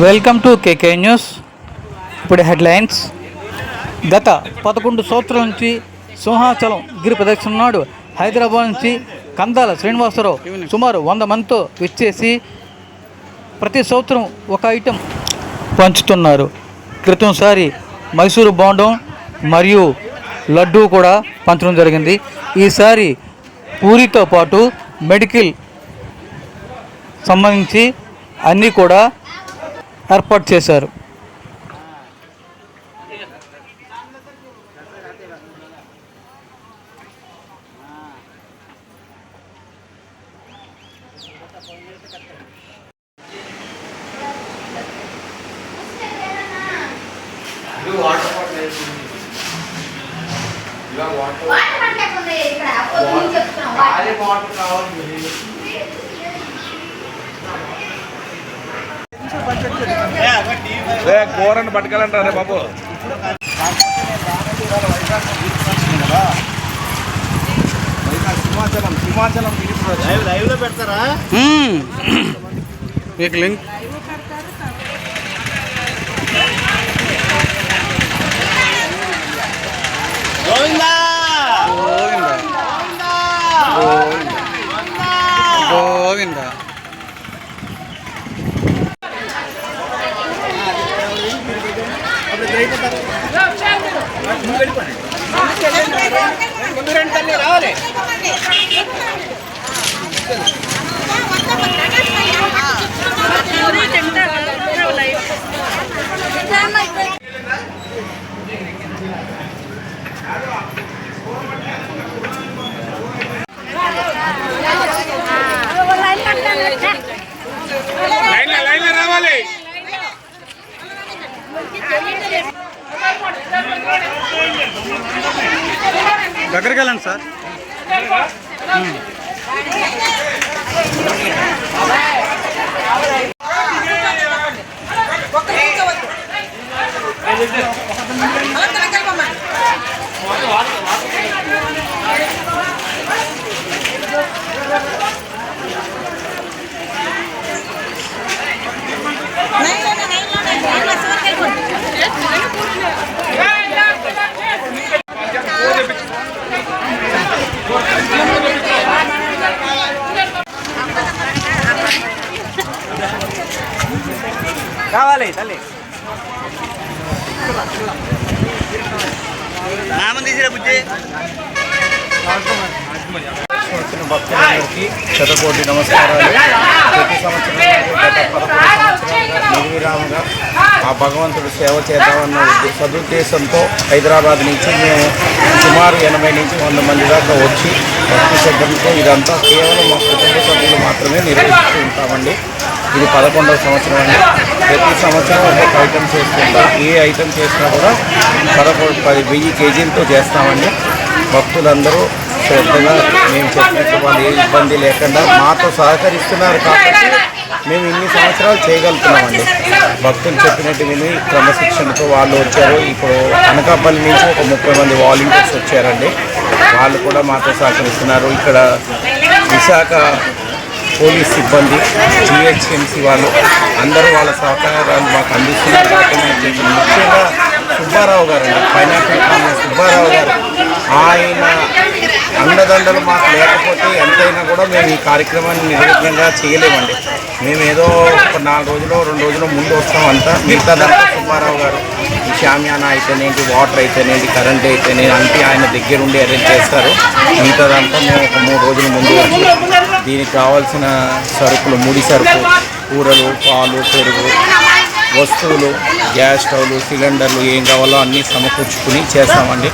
Welcome to KK news ఇప్పుడు headlines గత పదకొండు సంవత్సరాల నుంచి సింహాచలం గిరి ప్రదక్షిణ నాడు హైదరాబాద్ నుంచి కందాల శ్రీనివాసరావు సుమారు వంద మందితో విచ్చేసి ప్రతి సంవత్సరం ఒక ఐటెం పంచుతున్నారు. క్రితంసారి మైసూరు బోండం మరియు లడ్డూ కూడా పంచడం జరిగింది. ఈసారి పూరితో పాటు మెడికల్ సంబంధించి అన్నీ కూడా ఏర్పాటు చేశారు. వాటర్ పట్టకుండా ఇక్కడ చెప్తున్నాం వాటర్ రే కూరని బాబు సింహాచలం సింహాచలం లైవ్లో పెడతారా? మీకు link Govinda Govinda line line రావాలి. దగ్గరికి వెళ్ళండి సార్ కావాలి తల్లి అందరికీ శతకోటి నమస్కారాలు. ప్రతి సంవత్సరం పదకొండు నిర్విరామంగా ఆ భగవంతుడు సేవ చేద్దామన్న సదుద్దేశంతో హైదరాబాద్ నుంచి మేము సుమారు ఎనభై నుంచి వంద మంది దాకా వచ్చి భక్తి శ్రద్ధలతో ఇదంతా కేవలం మా కుటుంబ సభ్యులు మాత్రమే నిర్వహిస్తూ ఉంటామండి. ఇది పదకొండవ సంవత్సరం అండి. ప్రతి సంవత్సరం ఒక్కొక్క ఐటెం చేస్తుంటాం ఏ ఐటెం చేసినా కూడా పదకొండు పది వెయ్యి కేజీలతో చేస్తామండి. భక్తులందరూ శ్రద్ధగా మేము చెప్పినట్టు వాళ్ళు ఏ ఇబ్బంది లేకుండా మాతో సహకరిస్తున్నారు కాబట్టి మేము ఇన్ని సంవత్సరాలు చేయగలుగుతున్నామండి. భక్తులు చెప్పినట్టు విని క్రమశిక్షణతో వాళ్ళు వచ్చారు. ఇప్పుడు అనకాపల్లి నుంచి ఒక ముప్పై మంది వాలంటీర్స్ వచ్చారండి. వాళ్ళు కూడా మాతో సహకరిస్తున్నారు. ఇక్కడ విశాఖ పోలీస్ సిబ్బంది జిహెచ్ఎంసీ వాళ్ళు అందరూ వాళ్ళ సహకారాలు మాకు అందిస్తున్నారు కాబట్టి ముఖ్యంగా సుబ్బారావు గారు అండి పైనాపిల్ సుబ్బారావు గారు. ఆయన అండదండలు మాకు లేకపోతే ఎంతైనా కూడా మేము ఈ కార్యక్రమాన్ని నిర్విఘ్నంగా చేయలేమండి. మేము ఏదో ఒక నాలుగు రోజులు రెండు రోజులు ముందు వస్తాం అంతా. మిగతాదంతా సుబ్బారావు గారు ఈ షామియానా అయితేనేంటి వాటర్ అయితేనేంటి కరెంట్ అయితేనే అంటే ఆయన దగ్గరుండి అరేంజ్ చేస్తారు. మిగతాదంతా మేము ఒక మూడు రోజుల ముందు దీనికి కావాల్సిన సరుకులు ముడి సరుకు కూరలు పాలు పెరుగు వస్తువులు గ్యాస్ స్టవ్లు సిలిండర్లు ఏం కావాలో అన్నీ సమకూర్చుకుని చేస్తామండి.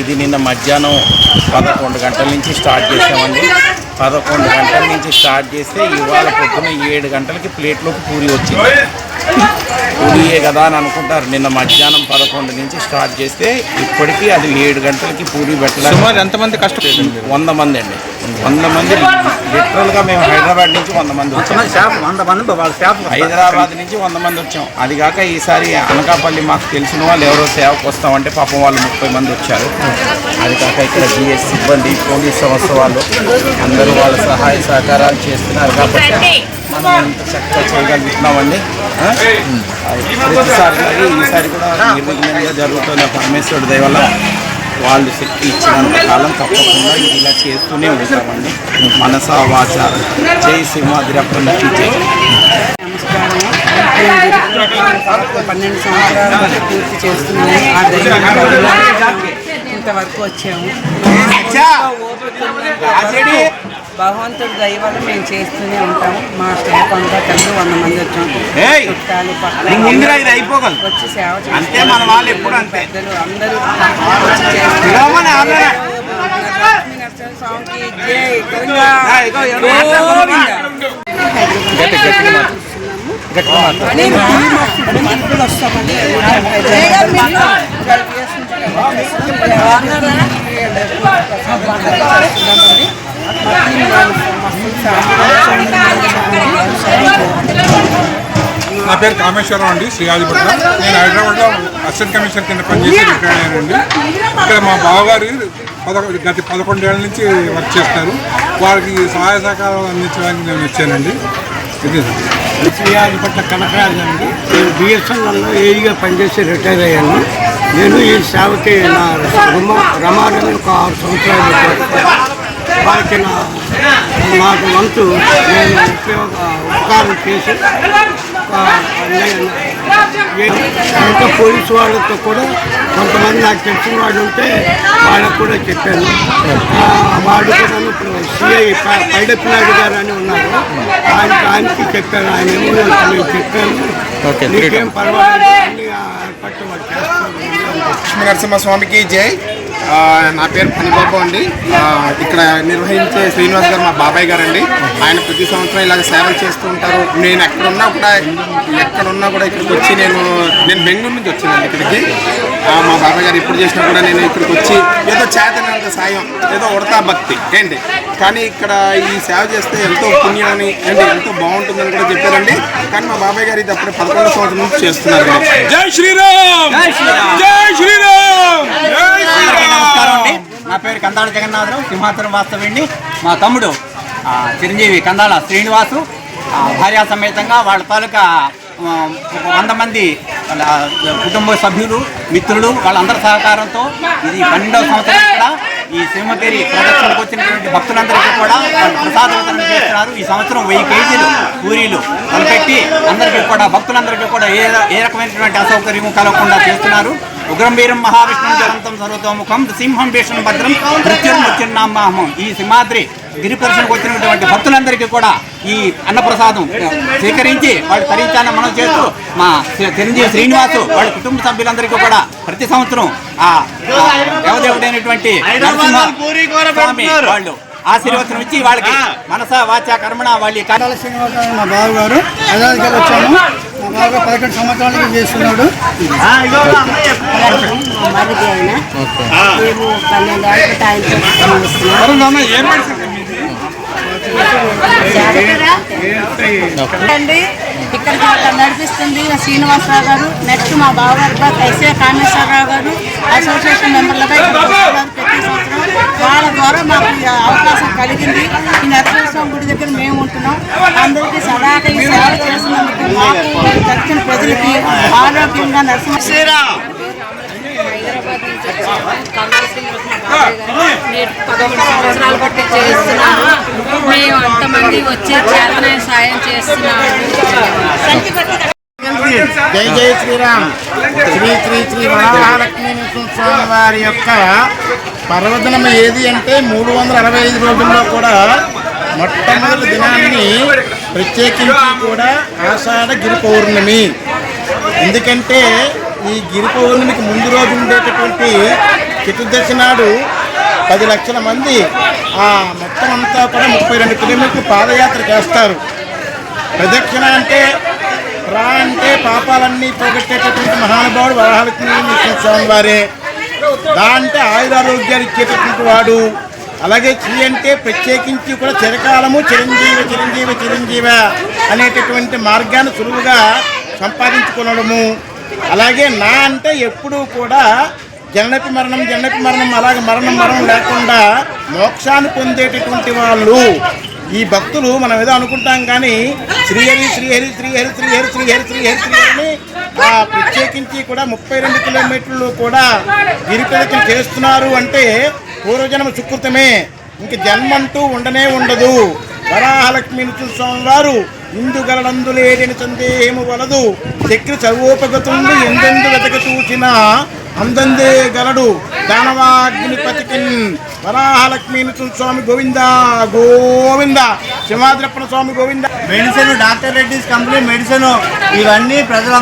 ఇది నిన్న మధ్యాహ్నం పదకొండు గంటల నుంచి స్టార్ట్ చేసామండి. పదకొండు గంటల నుంచి స్టార్ట్ చేస్తే ఇవాళ పొద్దున ఏడు గంటలకి ప్లేట్లోకి పూరి వచ్చింది. పూరియే కదా అని అనుకుంటారు. నిన్న మధ్యాహ్నం పదకొండు నుంచి స్టార్ట్ చేస్తే ఇప్పటికీ అది ఏడు గంటలకి పూరి పెట్టడానికి సుమారు ఎంతమంది కష్టపడుతుంది వంద మంది అండి. వంద మంది లిటరల్గా మేము హైదరాబాద్ నుంచి వంద మంది వచ్చాం. షాప్ వంద మంది వాళ్ళ షాప్ హైదరాబాద్ నుంచి వంద మంది వచ్చాం. అది కాక ఈసారి అనకాపల్లి మాకు తెలిసిన వాళ్ళు ఎవరో సేవకు వస్తామంటే పాపం వాళ్ళు ముప్పై మంది వచ్చారు. అది కాక ఇక్కడ జిఎస్ సిబ్బంది పోలీస్ సంస్థ వాళ్ళు అందరూ వాళ్ళ సహాయ సహకారాలు చేస్తున్నారు కాబట్టి మనం ఇంత చక్కగా చేయగలుగుతున్నామండి? ప్రతిసారి ఈసారి కూడా నిర్విఘ్నంగా జరుగుతున్న పరమేశ్వరుడి దయ వల్ల వాళ్ళు శక్తి ఇచ్చినంత కాలం తప్పకుండా ఇది ఇలా చేస్తూనే ఉంటామండి. మనస వాచ. జై సింహాద్రి అప్పటి జై నమస్కారం పన్నెండు సంవత్సరాల పూర్తి చేస్తున్నాము. ఆ దైవం వల్ల ఇంతవరకు వచ్చాము. భగవంతుడి దయ వల్ల మేము చేస్తూనే ఉంటాము మా స్టాఫ్ అంతా కలిసి వంద మంది వచ్చాం! చుట్టాలు పక్కన వచ్చి సేవ చేస్తారు. అంతే మన వాళ్ళు ఎప్పుడు అంతే. పెద్దలు అందరూ స్వామికి జై గోవిందా. వస్తామండి నా పేరు కామేశ్వరం అండి శ్రీహాదిపట్నం నేను హైదరాబాద్లో అసిస్టెంట్ కమిషనర్ కింద పనిచేసి రిటైర్ అయ్యానండి ఇక్కడ మా బావగారు పదకొ గత పదకొండేళ్ళ నుంచి వర్క్ చేస్తారు. వారికి సహాయ సహకారాలు అందించడానికి నేను వచ్చానండి. ఇది. శ్రీహాదిపట్ల కనకరాజు అండి నేను బిఎస్ఎన్ఎల్లో ఏఈగా పనిచేసి రిటైర్ అయ్యాను నేను ఈ సేవకి నా రమా రమారని ఒక ఆరు సంవత్సరాలు వారికి నాకు వంతు నేను ఉపయోగ ఉపకారం చేసి ఆ, నేను ఇంకా పోలీసు వాళ్ళతో కూడా కొంతమంది నాకు తెలిసిన వాళ్ళు ఉంటే వాళ్ళకు కూడా చెప్పాను. వాళ్ళు కూడా ఇప్పుడు సిఐ పైడప్ప నాయుడు గారు అని ఉన్నారు. ఆయనకి ఆయనకి చెప్పాను. ఆయన ఏమో చెప్పాను. నీకేం పర్వాలేదు. అన్ని ఏర్పాట్లు వాళ్ళు చేస్తారు. లక్ష్మీ నరసింహస్వామికి జై. నా పేరు పనిబాబు అండి. ఆ, ఇక్కడ నిర్వహించే శ్రీనివాస్ గారు మా బాబాయ్ గారు అండి ఆయన ప్రతి సంవత్సరం ఇలాగ సేవలు చేస్తూ ఉంటారు. నేను ఎక్కడున్నా కూడా ఎక్కడున్నా కూడా ఇక్కడికి వచ్చి నేను నేను బెంగళూరు నుంచి వచ్చానండి ఇక్కడికి. ఆ, మా బాబాయ్ గారు ఎప్పుడు చేసినా కూడా నేను ఇక్కడికి వచ్చి ఏదో చేతనంత సాయం ఏదో ఉడతా భక్తి ఏంటి? కానీ ఇక్కడ ఈ సేవ చేస్తే ఎంతో పుణ్యం అని ఏంటి ఎంతో బాగుంటుందని కూడా చెప్పారండి. కానీ మా బాబాయ్ గారు ఇది అప్పుడే పదకొండు సంవత్సరం నుంచి చేస్తున్నారు జై శ్రీరామ్! జై శ్రీరామ్! జై శ్రీరామ్! అందరికీ నమస్కారం అండి. నా పేరు కందాళ జగన్నాథరావు సింహాచలం వాస్తవండి మా తమ్ముడు చిరంజీవి కందాళ శ్రీనివాసు. భార్యా సమేతంగా వాళ్ళ తాలూకా వంద మంది వాళ్ళ కుటుంబ సభ్యులు మిత్రులు వాళ్ళందరి సహకారంతో ఇది పన్నెండవ సంవత్సరం కూడా ఈ సింహగిరి ప్రదక్షిణకు వచ్చినటువంటి భక్తులందరికీ కూడా ప్రసాద వితరణ చేస్తున్నారు. ఈ సంవత్సరం వెయ్యి కేజీలు పూరీలు కనిపెట్టి అందరికీ కూడా భక్తులందరికీ కూడా ఏ ఏ రకమైనటువంటి అసౌకర్యం కలగకుండా చేస్తున్నారు. ఉగ్రం వీరం మహావిష్ణుం జలంతం సర్వతోముఖం సింహం భీషణం భద్రం. మృత్యుర్మృత్యుర్నామహం ఈ సింహాద్రి గిరి పరిశ్రమకు వచ్చినటువంటి భక్తులందరికీ కూడా ఈ అన్నప్రసాదం స్వీకరించి వాళ్ళు తరించాలని మనం చేస్తూ మా చిరంజీవి శ్రీనివాసు వాళ్ళ కుటుంబ సభ్యులందరికీ కూడా ప్రతి సంవత్సరం ఆ దేవదేవుడైనటువంటి వాళ్ళు ఆశీర్వచనం ఇచ్చి వాళ్ళకి మనస వాచ కర్మణ వాళ్ళ శ్రీనివాసరావు మా బావగారు హైదరాబాద్కి వచ్చాము. బావగారు పదకొండు సంవత్సరాలకి చేస్తున్నాడు. అండి ఇక్కడ నడిపిస్తుంది శ్రీనివాసరావు గారు. నెక్స్ట్ మా బావగారు ఎస్ఏ కామేశ్వరరావు గారు. అసోసియేషన్ మెంబర్లుగా ప్రతి సంవత్సరం. వాళ్ళ ద్వారా మాకు ఈ అవకాశం కలిగింది. ఈ నరసింహస్వామి గుడి దగ్గర మేము ఉంటున్నాం. అందరికీ సదాక ఈ సేవ చేసినందుకు మాకు దక్షిణ ప్రజలకి ఆరోగ్యంగా పదకొండు సంవత్సరాలు బట్టి మేము అంతమంది వచ్చి చేతనైన సాయం చేస్తున్నాము జై జై శ్రీరామ్. శ్రీ శ్రీ శ్రీ వరమహాలక్ష్మీ స్వామి వారి యొక్క పర్వదినం ఏది అంటే మూడు వందల అరవై ఐదు రోజుల్లో కూడా మొట్టమొదటి దినాన్ని ప్రత్యేకించి కూడా ఆషాఢ గిరి పౌర్ణమి. ఎందుకంటే ఈ గిరి పౌర్ణమికి ముందు రోజు ఉండేటటువంటి చతుర్దశి నాడు పది లక్షల మంది ఆ మొత్తం అంతా కూడా ముప్పై రెండు కిలోమీటర్లు పాదయాత్ర చేస్తారు. ప్రదక్షిణ అంటే రా అంటే పాపాలన్నీ పోగొట్టేటటువంటి మహానుభావుడు వరహాలక్ష్మీ స్వామి వారే. దా అంటే ఆయురారోగ్యాలు ఇచ్చేటటువంటి వాడు. అలాగే శ్రీ అంటే ప్రత్యేకించి కూడా చిరకాలము చిరంజీవి చిరంజీవి చిరంజీవ అనేటటువంటి మార్గాన్ని సులువుగా సంపాదించుకోవడము అలాగే నా అంటే ఎప్పుడూ కూడా జననపి మరణం జననపి మరణం అలాగే మరణం మరణం లేకుండా మోక్షాన్ని పొందేటటువంటి వాళ్ళు ఈ భక్తులు మనం ఏదో అనుకుంటాం కానీ శ్రీహరి శ్రీహరి శ్రీహరి శ్రీహరి శ్రీహరి శ్రీహరి శ్రీహరిని ఆ ప్రత్యేకించి కూడా ముప్పై రెండు కిలోమీటర్లు కూడా గిరి చేస్తున్నారు అంటే పూర్వజన్మ సుకృతమే. ఇంక జన్మంటూ ఉండనే ఉండదు. వరాహలక్ష్మిని స్వామి వారు ఇందు గలడందు లేడని సందేహము వలదు. చక్రి సర్వోపగతుండు ఎందెందు వెతక చూసిన అందందే గలడు. దానవాగ్నిపతికిన్ వరాహలక్ష్మీ స్వామి గోవింద గోవింద. సింహాద్రప్పన స్వామి Govinda. Medicine doctor Reddy's company medicine. ఇవన్నీ ప్రజల